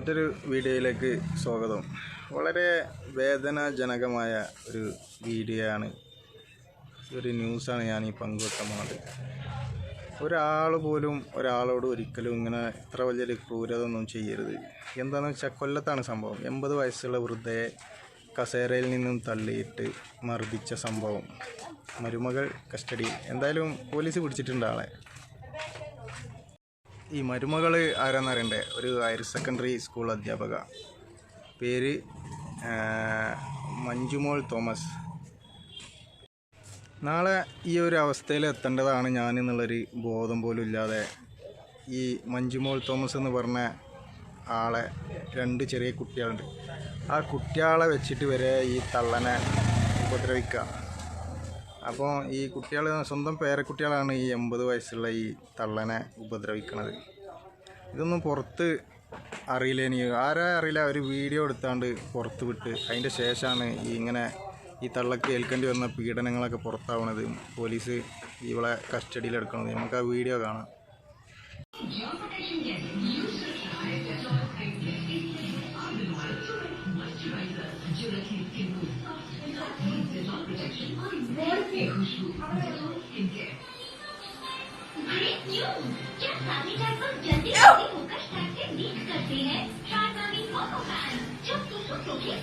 മറ്റൊരു വീഡിയോയിലേക്ക് സ്വാഗതം. വളരെ വേദനാജനകമായ ഒരു വീഡിയോ ആണ് ഒരു ന്യൂസാണ് ഞാൻ ഈ പങ്കുവെക്കാൻ പോകുന്നത് ഒരാൾ പോലും ഒരാളോട് ഒരിക്കലും ഇങ്ങനെ ഇത്ര വലിയൊരു ക്രൂരത ഒന്നും ചെയ്യരുത്. എന്താണെന്ന് വെച്ചാൽ കൊല്ലത്താണ് സംഭവം. എൺപത് വയസ്സുള്ള വൃദ്ധയെ കസേരയിൽ നിന്നും തള്ളിയിട്ട് മർദ്ദിച്ച സംഭവം. മരുമകൾ കസ്റ്റഡി എന്തായാലും പോലീസ് പിടിച്ചിട്ടുണ്ട് ആളെ. ഈ മരുമകൾ ആരാന്നറിയണ്ടേ ഒരു ഹയർ സെക്കൻഡറി സ്കൂൾ അധ്യാപക. പേര് മഞ്ജുമോൾ തോമസ്. നാളെ ഈ ഒരു അവസ്ഥയിൽ എത്തേണ്ടതാണ് ഞാൻ എന്നുള്ളൊരു ബോധം പോലും ഇല്ലാതെ ഈ മഞ്ജുമോൾ തോമസ് എന്ന് പറഞ്ഞ ആളെ രണ്ട് ചെറിയ കുട്ടികളുണ്ട്. ആ കുട്ടികളെ വെച്ചിട്ട് വരെ ഈ തള്ളനെ ഉപദ്രവിക്കുക. അപ്പോൾ ഈ കുട്ടികൾ സ്വന്തം പേരക്കുട്ടികളാണ് ഈ എൺപത് വയസ്സുള്ള ഈ തള്ളനെ ഉപദ്രവിക്കുന്നത് ഇതൊന്നും പുറത്ത് അറിയില്ല ഇനി. ആരാ അറിയില്ല? ഒരു വീഡിയോ എടുത്താണ്ട് പുറത്ത് വിട്ട് അതിന്റെ ശേഷമാണ് ഈ ഇങ്ങനെ ഈ തള്ളക്ക് ഏൽക്കേണ്ടി വന്ന പീഡനങ്ങളൊക്കെ പുറത്താവണത്. പോലീസ് ഇവളെ കസ്റ്റഡിയിലെടുക്കണത്. നമുക്ക് ആ വീഡിയോ കാണാം.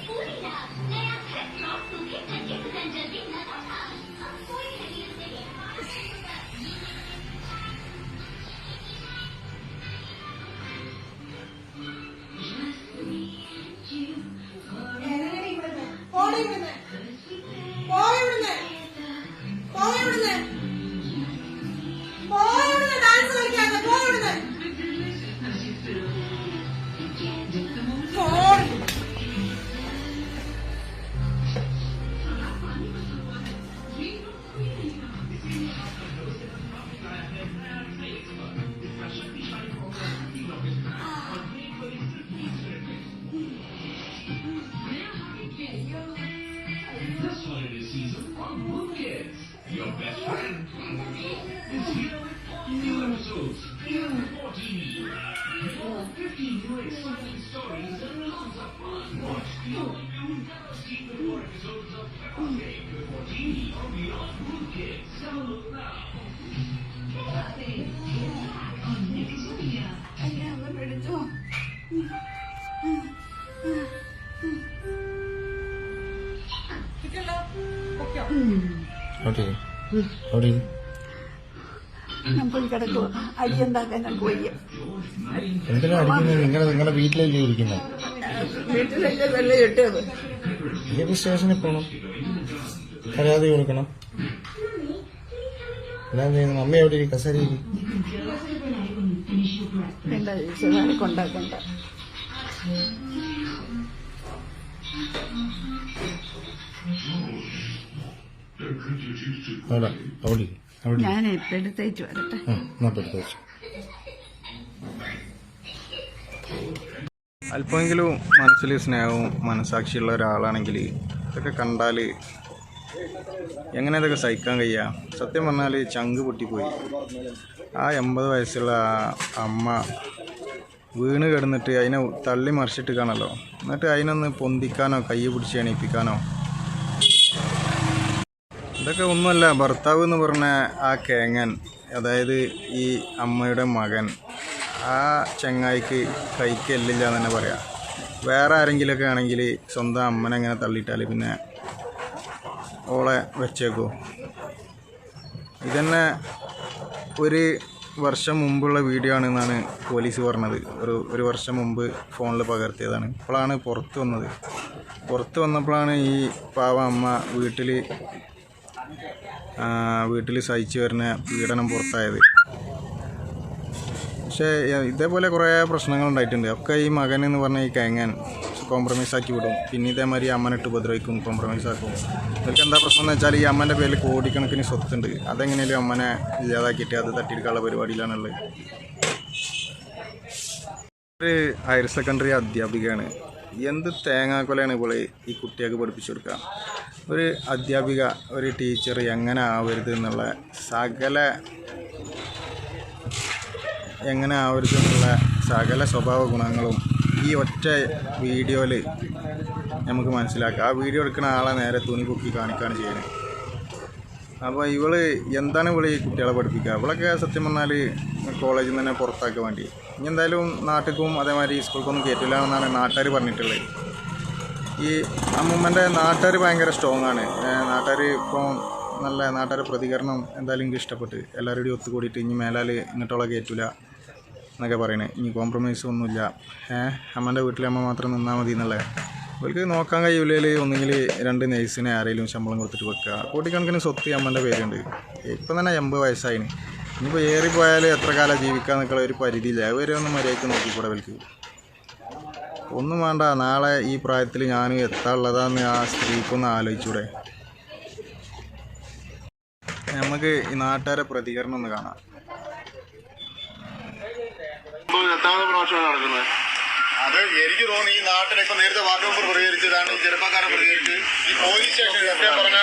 पूरी रात season on Moon Kids, your best friend is here with new episodes, even 14. More 15 new exciting stories and lots of fun. Watch the all-new Never Seen Before episodes of Peppa Pig, 14 or beyond Moon Kids. Download now. ഞാൻ പോയി കിടക്കുക അരി ഉണ്ടാക്കാൻ ഞാൻ പോയി. എന്തിനാ അടിക്കുന്നത് നിങ്ങൾ നിങ്ങളുടെ വീട്ടിലല്ലേ ഇരിക്കുന്നത് വീട്ടിലല്ലേ വെള്ളം ഇട്ടത് ഏത് സ്റ്റേഷനിൽ പോകണം പരാതി കൊടുക്കണം. എല്ലാം ചെയ്യുന്നു? അമ്മ എവിടെ ഇരിക്കും വേണ്ട ഈശ്വരനെ കൊണ്ടാക്കണ്ട അവിടെ അവിടെ. അവിടെ ഞാൻ വരട്ടെ. എന്നാ. അല്പമെങ്കിലും മനസ്സിൽ സ്നേഹവും മനസാക്ഷിയുള്ള ഒരാളാണെങ്കിൽ ഇതൊക്കെ കണ്ടാൽ എങ്ങനെ ഇതൊക്കെ സഹിക്കാൻ കഴിയുക സത്യം പറഞ്ഞാൽ ചങ്ക് പൊട്ടിപ്പോയി. ആ എൺപത് വയസ്സുള്ള അമ്മ വീണ് കിടന്നിട്ട് അതിനെ തള്ളി മറിച്ചിട്ട് കാണല്ലോ എന്നിട്ട് അതിനൊന്ന് പൊന്തിക്കാനോ കൈ പിടിച്ച് എണീപ്പിക്കാനോ ഇതൊക്കെ ഒന്നുമല്ല ഭർത്താവ് എന്ന് പറഞ്ഞ ആ കേങ്ങൻ അതായത് ഈ അമ്മയുടെ മകൻ ആ ചെങ്ങായിക്ക് കൈക്ക് എല്ലില്ല എന്ന് തന്നെ പറയാം. വേറെ ആരെങ്കിലുമൊക്കെ ആണെങ്കിൽ സ്വന്തം അമ്മനെ അങ്ങനെ തള്ളിയിട്ടാൽ പിന്നെ ഓളെ വെച്ചേക്കോ. ഇതന്നെ ഒരു വർഷം മുമ്പുള്ള വീഡിയോ ആണെന്നാണ് പോലീസ് പറഞ്ഞത്. ഒരു ഒരു വർഷം മുമ്പ് ഫോണിൽ പകർത്തിയതാണ്. ഇപ്പോഴാണ് പുറത്ത് വന്നത്. പുറത്ത് വന്നപ്പോഴാണ് ഈ പാവ അമ്മ വീട്ടിൽ വീട്ടിൽ സഹിച്ചു വരുന്ന പീഡനം പുറത്തായത്. പക്ഷേ ഇതേപോലെ കുറേ പ്രശ്നങ്ങൾ ഉണ്ടായിട്ടുണ്ട്. ഒക്കെ ഈ മകൻ എന്ന് പറഞ്ഞ ഈ കേങ്ങൻ കോംപ്രമൈസ് ആക്കി വിടും. പിന്നെ ഇതേമാതിരി അമ്മനിട്ട് ഉപദ്രവിക്കും കോംപ്രമൈസ് ആക്കും. ഇവർക്ക് എന്താ പ്രശ്നം എന്ന് വെച്ചാൽ ഈ അമ്മന്റെ പേരിൽ കോടിക്കണക്കിന് സ്വത്തുണ്ട്. അതെങ്ങനെയാലും അമ്മനെ ഇല്ലാതാക്കിയിട്ട് അത് തട്ടിയെടുക്കാനുള്ള പരിപാടിയിലാണുള്ളത്. ഒരു ഹയർ സെക്കൻഡറി അധ്യാപികയാണ്. എന്ത് തേങ്ങാക്കൊലയാണ് ഇപ്പോൾ ഈ കുട്ടികൾക്ക് പഠിപ്പിച്ചു കൊടുക്കുക? ഒരു അധ്യാപിക ഒരു ടീച്ചർ എങ്ങനെ ആവരുത് എന്നുള്ള സകല എങ്ങനെ ആവരുത് എന്നുള്ള സകല സ്വഭാവ ഗുണങ്ങളും ഈ ഒറ്റ വീഡിയോയിൽ നമുക്ക് മനസ്സിലാക്കാം. ആ വീഡിയോ എടുക്കുന്ന ആളെ നേരെ തുണി പൊക്കി കാണിക്കുകയാണ് ചെയ്യുന്നത്. അപ്പോൾ ഇവൾ എന്താണ് ഇവൾ ഈ കുട്ടികളെ പഠിപ്പിക്കുക? ഇവളൊക്കെ സത്യം പറഞ്ഞാൽ കോളേജിൽ നിന്ന് തന്നെ പുറത്താക്കാൻ വേണ്ടി. ഇനി എന്തായാലും നാട്ടിലേക്കും അതേമാതിരി സ്കൂൾക്കൊന്നും കയറ്റില്ല എന്നാണ് നാട്ടുകാർ പറഞ്ഞിട്ടുള്ളത്. ഈ അമ്മൂമ്മന്റെ നാട്ടുകാർ ഭയങ്കര സ്ട്രോങ് ആണ്. നാട്ടുകാർ ഇപ്പോൾ നല്ല നാട്ടുകാരുടെ പ്രതികരണം എന്തായാലും എനിക്ക് ഇഷ്ടപ്പെട്ട് എല്ലാവരുടെയും ഒത്തുകൂടിയിട്ട് ഇനി മേലാൽ ഇങ്ങോട്ടുള്ള കയറ്റില്ല എന്നൊക്കെ പറയണേ. ഇനി കോംപ്രമൈസ് ഒന്നുമില്ല. ഏഹ് അമ്മന്റെ വീട്ടിലെ അമ്മ മാത്രം നിന്നാൽ മതി എന്നുള്ളത്. അവർക്ക് നോക്കാൻ കഴിയില്ലെങ്കിൽ ഒന്നുകിൽ രണ്ട് നേഴ്സിനെ ആരെങ്കിലും ശമ്പളം കൊടുത്തിട്ട് വെക്കുക കോടിക്കണക്കിന് സ്വത്ത് അമ്മന്റെ പേരുണ്ട് ഇപ്പം തന്നെ എൺപത് വയസ്സായിന്. ഇനിയിപ്പോൾ ഏറിപ്പോയാൽ എത്ര കാലം ജീവിക്കുക എന്നുള്ള ഒരു പരിധിയില്ല. അവരെ ഒന്ന് മര്യാദയ്ക്ക് നോക്കിക്കൂടെ അവർക്ക് ഒന്നും വേണ്ട നാളെ ഈ പ്രായത്തിൽ ഞാൻ എത്താനുള്ളതാന്ന് ആ സ്ത്രീക്കൊന്ന് ആലോചിച്ചൂടെ. നമുക്ക് ഈ നാട്ടുകാരെ പ്രതികരണം ഒന്ന് കാണാം. പ്രാവശ്യമാണ് നടക്കുന്നത്. എനിക്ക് തോന്നുന്നു ഈ നാട്ടിൽ ഇപ്പൊ നേരത്തെ വാർഡ് മെമ്പർ പ്രതികരിച്ചതാണ് ഈ ചെറുപ്പക്കാരൻ പ്രതികരിച്ച് ഈ പോലീസ് സ്റ്റേഷൻ സത്യം പറഞ്ഞ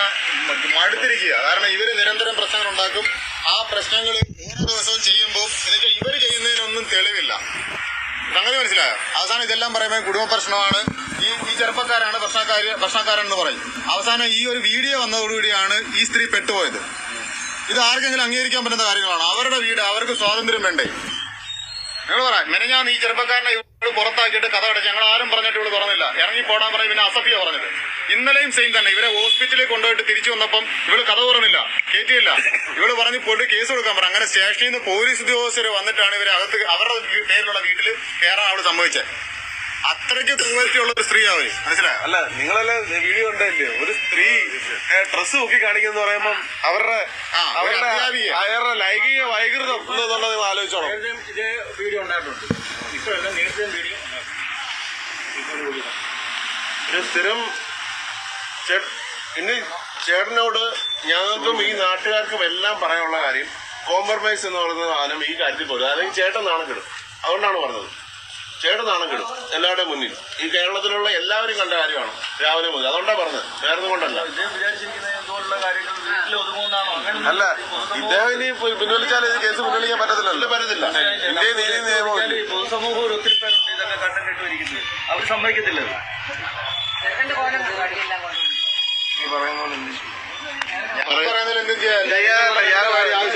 മടുത്തിരിക്കുക. കാരണം ഇവർ നിരന്തരം പ്രശ്നങ്ങൾ ഉണ്ടാക്കും. ആ പ്രശ്നങ്ങൾ ഓരോ ദിവസവും ചെയ്യുമ്പോൾ എന്നുവെച്ചാൽ ഇവർ ചെയ്യുന്നതിനൊന്നും തെളിവില്ല. അങ്ങനെ മനസ്സിലായോ? അവസാനം ഇതെല്ലാം പറയുമ്പോൾ കുടുംബ പ്രശ്നമാണ്. ഈ ഈ ചെറുപ്പക്കാരാണ് പ്രശ്നക്കാര് എന്ന് പറയും. അവസാനം ഈ ഒരു വീഡിയോ വന്നതോടുകൂടിയാണ് ഈ സ്ത്രീ പെട്ടുപോയത്. ഇത് ആർക്കെങ്കിലും അംഗീകരിക്കാൻ പറ്റുന്ന കാര്യങ്ങളാണ്? അവരുടെ വീട് അവർക്ക് സ്വാതന്ത്ര്യം വേണ്ടേ? നിങ്ങൾ പറ മെനഞ്ഞാന്ന് ഈ ചെറുപ്പക്കാരനെ പുറത്താക്കിയിട്ട് കഥ അടച്ച് ഞങ്ങൾ ആരും പറഞ്ഞിട്ട് ഇവൾ തുറന്നില്ല. ഇറങ്ങി പോടാൻ പറയും പിന്നെ അസഫിയ പറഞ്ഞത്. ഇന്നലെയും സെയിം തന്നെ. ഇവരെ ഹോസ്പിറ്റലിൽ കൊണ്ടുപോയിട്ട് തിരിച്ചു വന്നപ്പം ഇവൾ കഥ തുറന്നില്ല. കയറ്റിയില്ല ഇവൾ പറഞ്ഞ് പോയിട്ട് കേസ് കൊടുക്കാൻ പറഞ്ഞു. അങ്ങനെ സ്റ്റേഷനിൽ നിന്ന് പോലീസ് ഉദ്യോഗസ്ഥർ വന്നിട്ടാണ് ഇവരെ അകത്ത് അവരുടെ പേരിലുള്ള വീട്ടിൽ കയറാൻ അവൾ സംഭവിച്ചത് അത്രയ്ക്ക് ക്രൂവൽറ്റിയുള്ള ഒരു സ്ത്രീ അവർ. മനസ്സിലായോ? അല്ല നിങ്ങളെല്ലാം വീഡിയോ ഉണ്ടല്ലേ ഒരു സ്ത്രീ ഡ്രസ് നോക്കി കാണിക്കുന്ന പറയുമ്പം അവരുടെ അവരുടെ ലൈംഗിക വൈകൃതം എന്നുള്ളത് നിങ്ങൾ ആലോചിച്ചോളാം. ഇതേ വീഡിയോ ഉണ്ടായിട്ടുണ്ട്. ഒരു സ്ഥിരം ഇനി ചേട്ടനോട് ഞങ്ങൾക്കും ഈ നാട്ടുകാർക്കും എല്ലാം പറയാനുള്ള കാര്യം കോംപ്രമൈസ് എന്ന് പറയുന്ന സാധനം ഈ കാര്യത്തിൽ പോലും. അല്ലെങ്കിൽ ചേട്ടൻ നാണം കെടും അതുകൊണ്ടാണ് പറഞ്ഞത്. ചേട്ടൻ നാണം കെടും എല്ലാവരുടെയും മുന്നിൽ ഈ കേരളത്തിലുള്ള എല്ലാവരും കണ്ട കാര്യമാണ് രാവിലെ മുതൽ. അതുകൊണ്ടാ പറഞ്ഞത്. വേറെ കൊണ്ടല്ല. അല്ല ഇദ്ദേഹം ഇനി പിൻവലിച്ചാൽ ഇത് കേസ് പിൻവലിക്കാൻ പറ്റത്തില്ല. പറ്റത്തില്ല ഇന്ത്യ നീതി നിയമം പൊതുസമൂഹം ഒരു ഒത്തിരി പേരുണ്ട് ഇതൊക്കെ അവർ സമ്മതിക്കത്തില്ല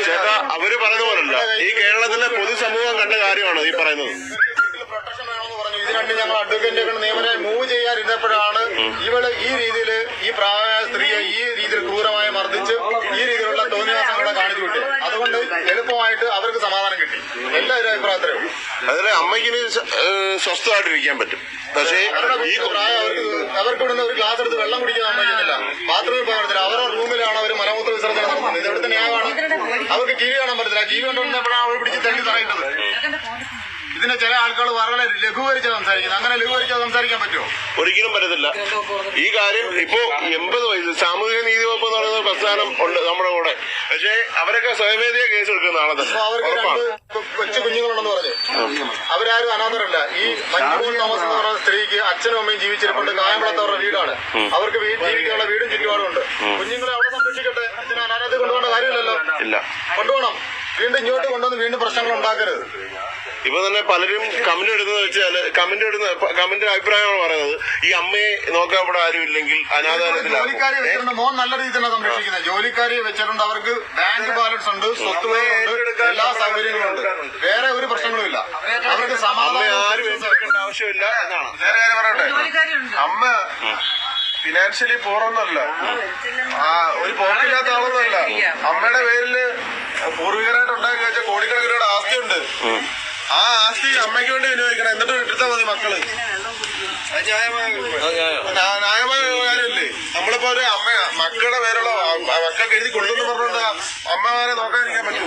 ചേട്ടാ അവർ പറയുന്ന പോലല്ല. ഈ കേരളത്തിലെ പൊതുസമൂഹം കണ്ട കാര്യമാണ് ഈ പറയുന്നത്. ഇത് രണ്ട് ഞങ്ങൾ അഡ്വക്കേറ്റ് ഒക്കെ നിയമനെ മൂവ് ചെയ്യാനിരുന്നപ്പോഴാണ് ഇവൾ ഈ രീതിയിൽ ഈ പ്രായമായ സ്ത്രീയെ ഈ രീതിയിൽ ക്രൂരമായി മർദ്ദിച്ച് ഈ രീതിയിലുള്ള തോന്നിയാസങ്ങളെ കാണിച്ചു വിട്ടു. അതുകൊണ്ട് എളുപ്പമായിട്ട് അവർക്ക് സമാധാനം കിട്ടി. എല്ലാവരും അഭിപ്രായത്തിലും അതിലെ അമ്മയ്ക്കിന് സ്വസ്ഥമായിട്ടിരിക്കാൻ പറ്റും. പക്ഷേ ഈ പ്രായ പ്രായം അവർക്ക് അവർക്ക് ഇവിടുന്ന് ഒരു ഗ്ലാസ് എടുത്ത് വെള്ളം കുടിക്കാൻ സമ്മതിക്കുന്നില്ല ബാത്റൂമിൽ പോകാൻ പറ്റില്ല അവരുടെ റൂമിലാണ് അവർ മലമൂത്ര വിസർജനം നടത്തുന്നത്. ഇത് എവിടുത്തെ ന്യായമാണ്. അവർക്ക് ടി വി കാണാൻ പറ്റില്ല ടി വി കണ്ടുകൊണ്ടിരുന്നപ്പോഴാണ് അവർ പിടിച്ച് തള്ളി തറയുന്നത് ഇതിനെ ചില ആൾക്കാർ വളരെ ലഘൂകരിച്ച് സംസാരിക്കുന്നത് അങ്ങനെ ലഘൂകരിച്ച് സംസാരിക്കാൻ പറ്റുമോ? ഒരിക്കലും പറ്റത്തില്ല. ഈ കാര്യം ഇപ്പോ എൺപത് വയസ്സ് സാമൂഹിക നീതി വകുപ്പ് എന്ന് പറയുന്ന പ്രസ്ഥാനം ഉണ്ട് നമ്മുടെ കൂടെ. പക്ഷേ അവരൊക്കെ സ്വയമേധയ കേസ് എടുക്കുന്ന ആളത് അവർക്ക് രണ്ട് കൊച്ചു കുഞ്ഞുങ്ങളുണ്ടെന്ന് പറഞ്ഞു. അവരാരും അനാഥരല്ല. ഈ മഞ്ഞൂർ തോമസ് എന്ന് പറയുന്ന സ്ത്രീക്ക് അച്ഛനും അമ്മയും ജീവിച്ചിരിപ്പുണ്ട്. കായംകുളത്തവരുടെ വീടാണ്. അവർക്ക് ജീവിക്കാനുള്ള വീടും ചുറ്റുപാടും ഉണ്ട്. കുഞ്ഞുങ്ങളെ അവിടെ സംരക്ഷിക്കട്ടെ. അച്ഛനെ അനാഥ കൊണ്ടുപോകേണ്ട കാര്യമില്ലല്ലോ. ഇല്ല. കൊണ്ടുപോകണം. വീണ്ടും ഇങ്ങോട്ട് കൊണ്ടുവന്ന് വീണ്ടും പ്രശ്നങ്ങൾ ഉണ്ടാക്കരുത്. ഇപ്പൊ തന്നെ പലരും കമന്റ് ഇടുന്നത് വെച്ചാൽ കമന്റ് ഇടുന്ന കമന്റിന്റെ അഭിപ്രായമാണ് പറയുന്നത്. ഈ അമ്മയെ നോക്കാൻ ഇവിടെ ആരും ഇല്ലെങ്കിൽ ജോലിക്കാരെ വെച്ചിട്ടുണ്ട്. മോൻ നല്ല രീതിയിൽ തന്നെ സംരക്ഷിക്കുന്നത്. ജോലിക്കാരെ വെച്ചിട്ടുണ്ട്. അവർക്ക് ബാങ്ക് ബാലൻസ് ഉണ്ട് സ്വത്ത് എല്ലാ സൗകര്യങ്ങളും ഉണ്ട്. വേറെ ഒരു പ്രശ്നങ്ങളും ഇല്ല. അവർക്ക് സമാധാനം ആവശ്യമില്ല എന്നാണ്. വേറെ കാര്യം പറയട്ടെ. അമ്മ ഫിനാൻഷ്യലി പൂർണമല്ല ആ ഒരു പോക്കില്ലാത്ത ആളൊന്നുമല്ല. അമ്മയുടെ പേരിൽ പൂർവികരായിട്ട് ഉണ്ടാക്കി വെച്ച കോടിക്കണക്കിന് രൂപയുടെ ആസ്തിയുണ്ട് ആ ആസ്തി അമ്മയ്ക്ക് വേണ്ടി വിനിയോഗിക്കണം. എന്നിട്ട് എടുത്താൽ മതി മക്കൾ. ന്യായമായ ന്യാ- കാര്യമല്ലേ? നമ്മളിപ്പോ ഒരു അമ്മ മക്കളുടെ പേരുള്ള മക്കൾ മക്കൾക്ക് എഴുതി കൊടുത്തെന്ന് പറഞ്ഞുകൊണ്ട് അമ്മമാരെ നോക്കാതിരിക്കാൻ പറ്റുമോ?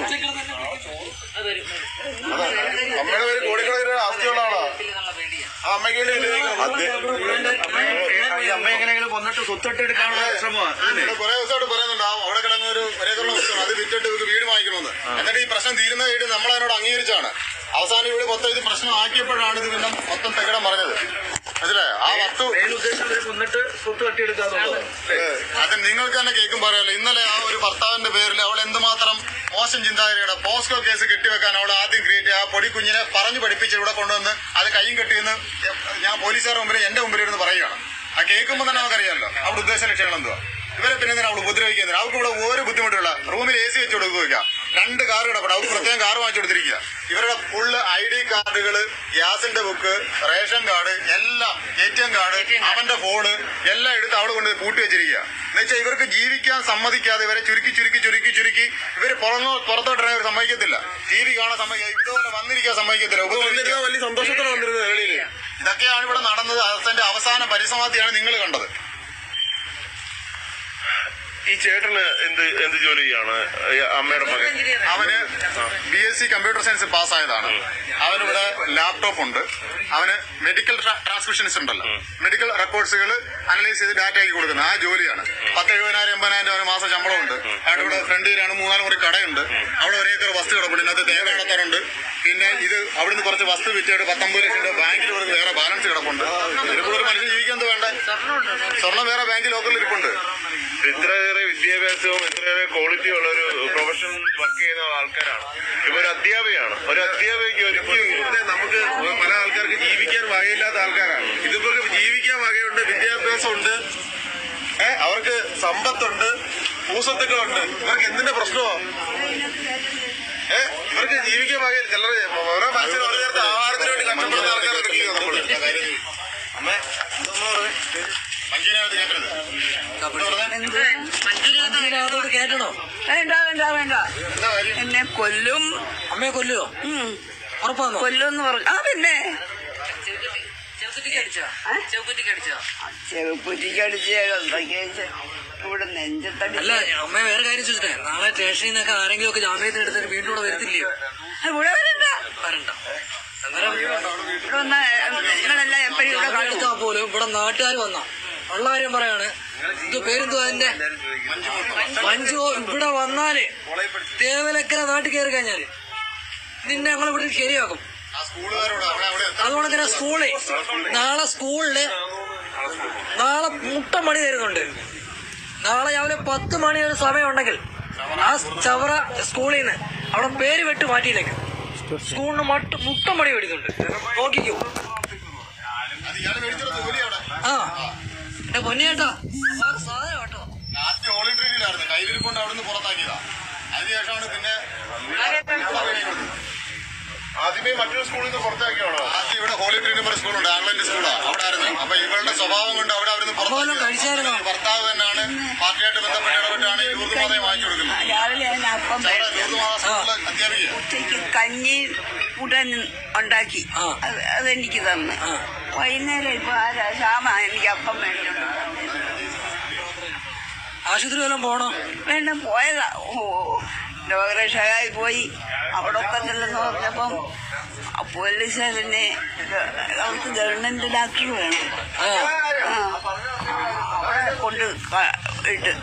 അതാ. അമ്മയുടെ പേര് കോടിക്കണക്കിന് കൊന്നിട്ട് സ്വത്തിട്ട് എടുക്കാനുള്ള ശ്രമമാണ് കുറെ ദിവസമായിട്ട് പറയുന്നുണ്ട്. ആ അവിടെ കിടന്ന ഒരു വസ്തുവാണ് അത് വിറ്റിട്ട് ഇവർക്ക് വീട് വാങ്ങിക്കണമെന്ന്. എന്നിട്ട് ഈ പ്രശ്നം നമ്മൾ അതിനോട് അംഗീകരിച്ചാണ്. അവസാനം ഇവിടെ മൊത്തം ഇത് പ്രശ്നം ആക്കിയപ്പോഴാണ് ഇത് പിന്നെ മൊത്തം തകിടം പറഞ്ഞത്. മനസ്സിലായോ? ആ വസ്തു അത് നിങ്ങൾക്ക് തന്നെ കേൾക്കും പറയാലോ. ഇന്നലെ ആ ഒരു ഭർത്താവിന്റെ പേരിൽ അവൾ എന്തുമാത്രം മോശം ചിന്താഗതിയുടെ പോസ്കോ കേസ് കെട്ടിവെക്കാൻ അവൾ ആദ്യം ക്രിയേറ്റ് ആ പൊടി കുഞ്ഞിനെ പറഞ്ഞു പഠിപ്പിച്ച് ഇവിടെ കൊണ്ടുവന്ന് അത് കൈയും കെട്ടിയെന്ന് ഞാൻ പോലീസുകാരുടെ മുമ്പിൽ എന്റെ മുമ്പിൽ ഇരുന്ന് പറയുകയാണ്. ആ കേൾക്കുമ്പോൾ തന്നെ നമുക്കറിയാമല്ലോ അവിടെ ഉദ്ദേശ ലക്ഷ്യങ്ങൾ എന്തുവാ? ഇവരെ പിന്നെ അവൾ ഉപദ്രവിക്കുന്നത്? അവർക്ക് ഇവിടെ ഒരു ബുദ്ധിമുട്ടുള്ള റൂമിൽ എ സി വെച്ച് കൊടുക്കുക രണ്ട് കാർ കിടപ്പുണ്ട്. അവർക്ക് പ്രത്യേകം കാർ വാങ്ങിച്ചു കൊടുത്തിരിക്കുക ഇവരുടെ ഫുള്ള് ഐ ഡി കാർഡുകൾ ഗ്യാസിന്റെ ബുക്ക് റേഷൻ കാർഡ് എല്ലാം എ ടി എം കാർഡ് അവന്റെ ഫോണ് എല്ലാം എടുത്ത് അവൾ കൊണ്ട് പൂട്ടി വെച്ചിരിക്കുക. എന്നുവെച്ചാൽ ഇവർക്ക് ജീവിക്കാൻ സമ്മതിക്കാതെ ഇവരെ ചുരുക്കി ചുരുക്കി ചുരുക്കി ചുരുക്കി ഇവർ പുറന്നോ പുറത്തോട്ട് ഇവർ സമ്മതിക്കത്തില്ല. ടി വി കാണാൻ സമ്മതിക്കുക ഇതുപോലെ വന്നിരിക്കാൻ സമ്മതിക്കത്തില്ല. വലിയ സന്തോഷത്തോടെ വന്നിരുന്നത് ഇതൊക്കെയാണ് ഇവിടെ നടന്നത്. അവസാന പരിസമാധിയാണ് നിങ്ങൾ കണ്ടത്. ഈ ചേട്ടന് എന്ത് എന്ത് ജോലി ചെയ്യാണ്? ഈ അമ്മയുടെ മകൻ. അവന് B S C computer science പാസ്സായതാണ് അവനിവിടെ ലാപ്ടോപ്പ് ഉണ്ട്. അവന് മെഡിക്കൽ ട്രാൻസ്ക്രിപ്ഷൻസ് ഉണ്ടല്ലോ. മെഡിക്കൽ റെക്കോർഡ്സുകൾ അനലൈസ് ചെയ്ത് ഡാറ്റ ആക്കി കൊടുക്കുന്നത് ആ ജോലിയാണ്. പത്ത് എഴുപതിനായിരം എൺപതിനായിരം ഒരു മാസം ശമ്പളമുണ്ട്. അയാളുടെ ഇവിടെ രണ്ട് മൂന്നാൽ മുറി കടയുണ്ട്. അവിടെ ഒരു ഏക്കർ വസ്തു കിടപ്പുണ്ട്. ഇതിനകത്ത് തേങ്ങ നടത്താറുണ്ട് പിന്നെ ഇത് അവിടുന്ന് കുറച്ച് വസ്തു വിറ്റിട്ട് പത്തൊമ്പത് ലക്ഷം രൂപ ബാങ്കിൽ ഇവർക്ക് വേറെ ബാലൻസ് കിടപ്പുണ്ട്. ഇതിപ്പോൾ ഒരു മനുഷ്യൻ ജീവിക്കാൻ വേണ്ട? സ്വർണം വേറെ ബാങ്കിൽ ലോക്കറിൽ ഇരിപ്പുണ്ട്. ഇത്രയേറെ വിദ്യാഭ്യാസവും ഇത്രയേറെ ക്വാളിറ്റി ഉള്ള ഒരു പ്രൊഫഷണൽ വർക്ക് ചെയ്യുന്ന ആൾക്കാരാണ്. ഇപ്പൊ ഒരു അധ്യാപികയാണ്. ഒരു അധ്യാപികയ്ക്ക് ഒരിക്കലും നമുക്ക് പല ആൾക്കാർക്ക് ജീവിക്കാൻ വകയില്ലാത്ത ആൾക്കാരാണ്. ഇതിപ്പോ ജീവിക്കാൻ വകയുണ്ട് വിദ്യാഭ്യാസമുണ്ട്. ഏ അവർക്ക് സമ്പത്തുണ്ട് ഭൂസ്വത്തുക്കളുണ്ട് ഇവർക്ക് എന്തിന്റെ പ്രശ്നമോ? ഏ ഇവർക്ക് ജീവിക്കാൻ വകയില്ല. ചിലർ ഓരോ മനസ്സിൽ ഒരു നേരത്തെ ആഹാരത്തിന് വേണ്ടി കഷ്ടപ്പെടുന്ന നമ്മൾ. വേണ്ട വേണ്ട വേണ്ട. കാര്യം? എന്നെ കൊല്ലും. അമ്മയെ കൊല്ലുവോ? ഉറപ്പാണോ കൊല്ലും എന്ന് പറഞ്ഞു ആ പിന്നെ. ഇവിടെ നെഞ്ചത്തടി. അല്ല അമ്മ വേറെ കാര്യം ചോദിച്ചിട്ടേ. നാളെ സ്റ്റേഷനിൽ നിന്നൊക്കെ ആരെങ്കിലും ഒക്കെ ജാമ്യത്തിന് എടുത്തിട്ട് വീണ്ടും ഇവിടെ വരത്തില്ലയോ? ഇവിടെ വരണ്ട. പോലും ഇവിടെ നാട്ടുകാർ വന്ന. ഉള്ള കാര്യം പറയാണ്. ഇത് പേരെന്തോ അതിന്റെ? മഞ്ജു ഇവിടെ വന്നാൽ തേവലക്കര നാട്ടിൽ കയറി കഴിഞ്ഞാൽ നിന്നെ ഞങ്ങൾ ഇവിടെ ശരിയാക്കും. അതുകൊണ്ട് തന്നെ സ്കൂളിൽ നാളെ സ്കൂളിൽ നാളെ മുട്ട മണി തരുന്നുണ്ട്. നാളെ രാവിലെ പത്ത് മണി ഒരു സമയമുണ്ടെങ്കിൽ ആ ചവറ സ്കൂളിൽ നിന്ന് അവിടെ പേര് വെട്ട് മാറ്റിയിലേക്ക് സ്കൂളിന് മട്ട് മുട്ട മണി മേടിക്കുന്നുണ്ട്. നോക്കിക്കോ. ആ. എന്റെ പൊന്നിയേട്ടാ സാധനം കേട്ടോ. പുറത്താക്കിയതാ. അതിനുശേഷമാണ് പിന്നെ ആദ്യമേ മറ്റൊരു സ്കൂളിൽ നിന്ന് പുറത്താക്കിയാണോ? ആദ്യം ഇവിടെ ഹോളി ട്രീനിമറി സ്കൂളുണ്ട് ആംഗ്ലൻഡ് സ്കൂളാ അവിടെ ആയിരുന്നു. അപ്പൊ ഇവരുടെ സ്വഭാവം കൊണ്ട് അവിടെ അവരുന്ന്? പുറത്താക്കി. ഭർത്താവ് തന്നെയാണ് പാർട്ടിയായിട്ട് ബന്ധപ്പെട്ട് ഇടപെട്ടാണ് ലൂർദ് മാതയെ വാങ്ങിച്ചു കൊടുക്കുന്നത്. അധ്യാപിക ഉച്ചയ്ക്ക് കഞ്ഞി ഉടൻ ഉണ്ടാക്കി. അത് അതെനിക്ക് തന്നു. വൈകുന്നേരം ഇപ്പൊ ആരാ ശ്യാമ എനിക്ക് അപ്പം മേടിച്ചോണ്ട്. ആശുപത്രി വല്ലതും പോണോ? വേണ്ട പോയതാ. ഓ. രോഗരക്ഷകായി പോയി. അവിടെ ഒക്കത്തില്ലെന്ന് പറഞ്ഞപ്പം പോലീസ് പിന്നെ അവർക്ക് ഗവൺമെന്റ് ഡാക്ടർ വേണം. കൊണ്ട് ഇട്ട്.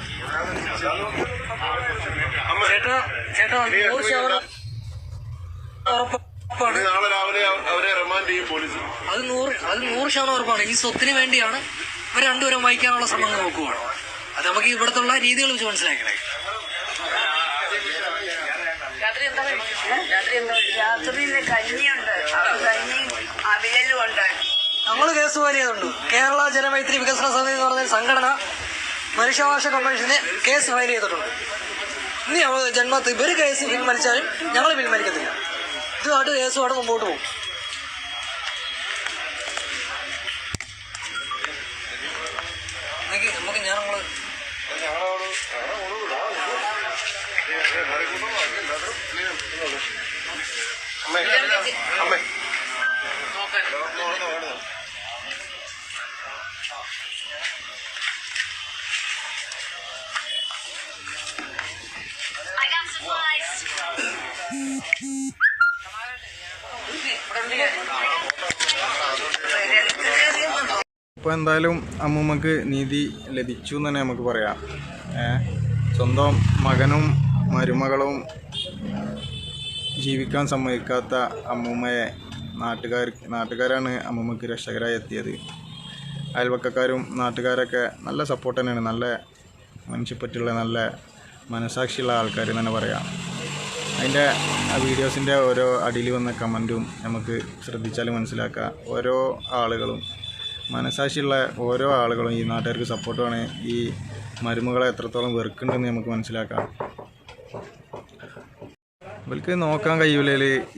ചേട്ടാ ചേട്ടാ നൂറ് ശതമാനം ഉറപ്പാണ്. നാളെ രാവിലെ അവരെ റിമാൻഡ് ചെയ്യും പോലീസ്. അത് നൂറ് അത് നൂറ് ശതമാനം ഉറപ്പാണ്. ഈ സ്വത്തിന് വേണ്ടിയാണ് ഇവർ രണ്ടുപേരും വഹിക്കാനുള്ള ശ്രമങ്ങൾ നോക്കുവാണ്. അത് നമുക്ക് ഇവിടത്തുള്ള രീതികൾ വെച്ച് മനസ്സിലാക്കണേ രാത്രിയിലെ കഞ്ഞിയുണ്ട്. കഞ്ഞിയും ഉണ്ട് ഞങ്ങൾ കേസ് ചെയ്തിട്ടുണ്ട്. കേരള ജനമൈത്രി വികസന സമിതി എന്ന് പറഞ്ഞ സംഘടന മനുഷ്യാവകാശ കമ്മീഷന് കേസ് ഫയൽ ചെയ്തിട്ടുണ്ട്. ഇനി അവ ജന്മത്ത് ഇവർ കേസ് പിൻവലിച്ചാലും ഞങ്ങൾ പിൻവലിക്കത്തില്ല. ഇതുമായിട്ട് കേസുമായിട്ട് മുമ്പോട്ട് പോകും. ഇപ്പോൾ എന്തായാലും അമ്മൂമ്മക്ക് നീതി ലഭിച്ചു എന്ന് തന്നെ നമുക്ക് പറയാം. സ്വന്തം മകനും മരുമകളും ജീവിക്കാൻ സമ്മതിക്കാത്ത അമ്മൂമ്മയെ നാട്ടുകാർ നാട്ടുകാരാണ് അമ്മൂമ്മക്ക് രക്ഷകരായി എത്തിയത്. അയൽവക്കക്കാരും നാട്ടുകാരൊക്കെ നല്ല സപ്പോർട്ട് തന്നെയാണ്. നല്ല മനുഷ്യപ്പറ്റുള്ള നല്ല മനസാക്ഷിയുള്ള ആൾക്കാർ തന്നെ പറയാം. അതിന്റെ ആ വീഡിയോസിന്റെ ഓരോ അടിയിൽ വന്ന കമന്റും നമുക്ക് ശ്രദ്ധിച്ചാൽ മനസ്സിലാക്കാം. ഓരോ ആളുകളും മനസാക്ഷിയുള്ള ഓരോ ആളുകളും ഈ നാട്ടുകാർക്ക് സപ്പോർട്ടാണ് ഈ മരുമകളെ എത്രത്തോളം വെറുക്കുന്നുണ്ടെന്ന് നമുക്ക് മനസ്സിലാക്കാം. ഇവർക്ക് നോക്കാൻ കഴിയൂലേ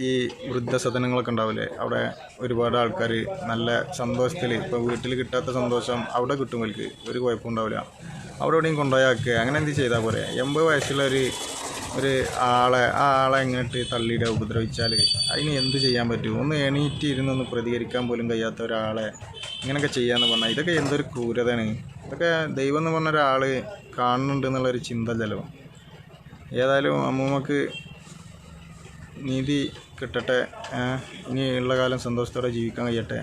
ഈ വൃദ്ധസദനങ്ങളൊക്കെ ഉണ്ടാവില്ലേ? അവിടെ ഒരുപാട് ആൾക്കാർ നല്ല സന്തോഷത്തിൽ ഇപ്പോൾ വീട്ടിൽ കിട്ടാത്ത സന്തോഷം അവിടെ കിട്ടും ഇവർക്ക് ഒരു കുഴപ്പം ഉണ്ടാവില്ല. അവിടെ എവിടെയും കൊണ്ടുപോയാക്കുക അങ്ങനെ എന്ത് ചെയ്താൽ പോരെ? എൺപത് വയസ്സുള്ള ഒരു ഒരു ആളെ ആ ആളെ എങ്ങോട്ട് തള്ളിയിടുക ഉപദ്രവിച്ചാൽ അതിന് എന്ത് ചെയ്യാൻ പറ്റും? ഒന്ന് എണീറ്റ് ഇരുന്നൊന്ന് പ്രതികരിക്കാൻ പോലും കഴിയാത്ത ഒരാളെ ഇങ്ങനെയൊക്കെ ചെയ്യാന്ന് പറഞ്ഞാൽ ഇതൊക്കെ എന്തൊരു ക്രൂരതയാണ്. ഇതൊക്കെ ദൈവം എന്ന് പറഞ്ഞ ഒരാൾ കാണുന്നുണ്ട് എന്നുള്ളൊരു ചിന്ത ചിലവ്. ഏതായാലും അമ്മൂമ്മക്ക് നീതി കിട്ടട്ടെ ഇനിയുള്ള കാലം സന്തോഷത്തോടെ ജീവിക്കാൻ കഴിയട്ടെ.